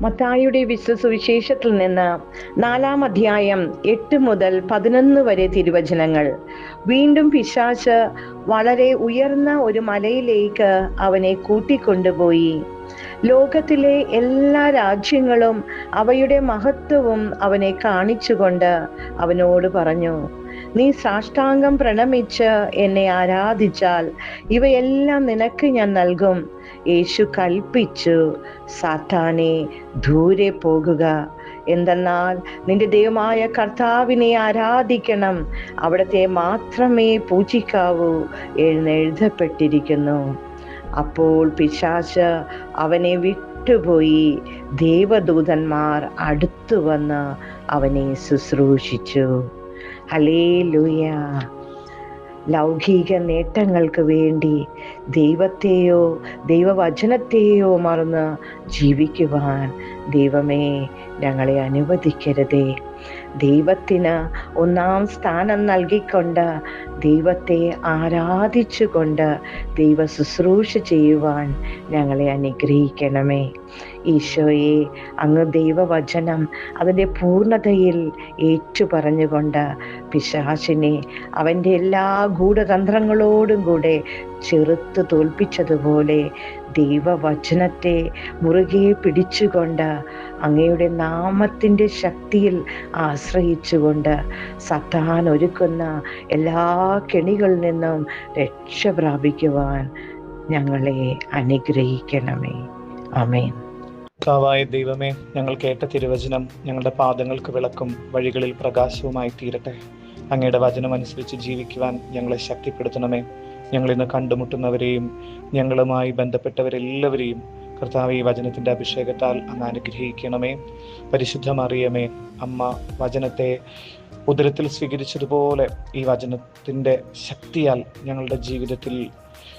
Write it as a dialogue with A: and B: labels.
A: മത്തായിയുടെ വിശ്വസുവിശേഷത്തിൽ നിന്ന് നാലാം അധ്യായം എട്ട് മുതൽ പതിനൊന്ന് വരെ തിരുവചനങ്ങൾ. വീണ്ടും പിശാച്ച് വളരെ ഉയർന്ന ഒരു മലയിലേക്ക് അവനെ കൂട്ടിക്കൊണ്ടുപോയി. ലോകത്തിലെ എല്ലാ രാജ്യങ്ങളും അവയുടെ മഹത്വവും അവനെ കാണിച്ചുകൊണ്ട് അവനോട് പറഞ്ഞു നീ സാഷ്ടാംഗം പ്രണമിച്ച് എന്നെ ആരാധിച്ചാൽ ഇവയെല്ലാം നിനക്ക് ഞാൻ നൽകും. യേശു കൽപ്പിച്ചു സാത്താനെ ദൂരെ പോകുക. എന്തെന്നാൽ നിന്റെ ദൈവമായ കർത്താവിനെ ആരാധിക്കണം. അവിടത്തെ മാത്രമേ പൂജിക്കാവൂ എഴുന്നെഴുതപ്പെട്ടിരിക്കുന്നു അപ്പോൾ പിശാച് അവനെ വിട്ടുപോയി. ദേവദൂതന്മാർ അടുത്തു വന്ന് അവനെ ശുശ്രൂഷിച്ചു. ഹലേ ലൗകിക നേട്ടങ്ങൾക്ക് വേണ്ടി ദൈവത്തെയോ ദൈവവചനത്തെയോ മറന്ന് ജീവിക്കുവാൻ ദൈവമേ ഞങ്ങളെ അനുവദിക്കരുതേ. ദൈവത്തിന് ഒന്നാം സ്ഥാനം നൽകിക്കൊണ്ട് ദൈവത്തെ ആരാധിച്ചുകൊണ്ട് ദൈവ ശുശ്രൂഷ ചെയ്യുവാൻ ഞങ്ങളെ അനുഗ്രഹിക്കണമേ. ഈശോയെ അങ്ങ് ദൈവവചനം അതിന്റെ പൂർണതയിൽ ഏറ്റു പറഞ്ഞുകൊണ്ട് പിശാചിനെ അവന്റെ എല്ലാ ഗൂഢതന്ത്രങ്ങളോടും കൂടെ ചെറുത്ത് തോൽപ്പിച്ചതുപോലെ ദൈവവചനത്തെ മുറുകെ പിടിച്ചുകൊണ്ട് അങ്ങയുടെ നാമത്തിന്റെ ശക്തിയിൽ ആശ്രയിച്ചുകൊണ്ട് സത്താൻ ഒരുക്കുന്ന എല്ലാ കെണികളിൽ നിന്നും രക്ഷ പ്രാപിക്കുവാൻ ഞങ്ങളെ അനുഗ്രഹിക്കണമേ. അമേൻ
B: കർത്താവായ ദൈവമേ ഞങ്ങൾ കേട്ട തിരുവചനം ഞങ്ങളുടെ പാദങ്ങൾക്ക് വിളക്കും വഴികളിൽ പ്രകാശവുമായി തീരട്ടെ. അങ്ങയുടെ വചനം അനുസരിച്ച് ജീവിക്കുവാൻ ഞങ്ങളെ ശക്തിപ്പെടുത്തണമേ. ഞങ്ങൾ ഇന്ന് കണ്ടുമുട്ടുന്നവരെയും ഞങ്ങളുമായി ബന്ധപ്പെട്ടവരെല്ലാവരെയും കർത്താവ് ഈ വചനത്തിന്റെ അഭിഷേകത്താൽ അങ്ങ് അനുഗ്രഹിക്കണമേ. പരിശുദ്ധമറിയമേ അമ്മ വചനത്തെ ഉദരത്തിൽ സ്വീകരിച്ചതുപോലെ ഈ വചനത്തിന്റെ ശക്തിയാൽ ഞങ്ങളുടെ ജീവിതത്തിൽ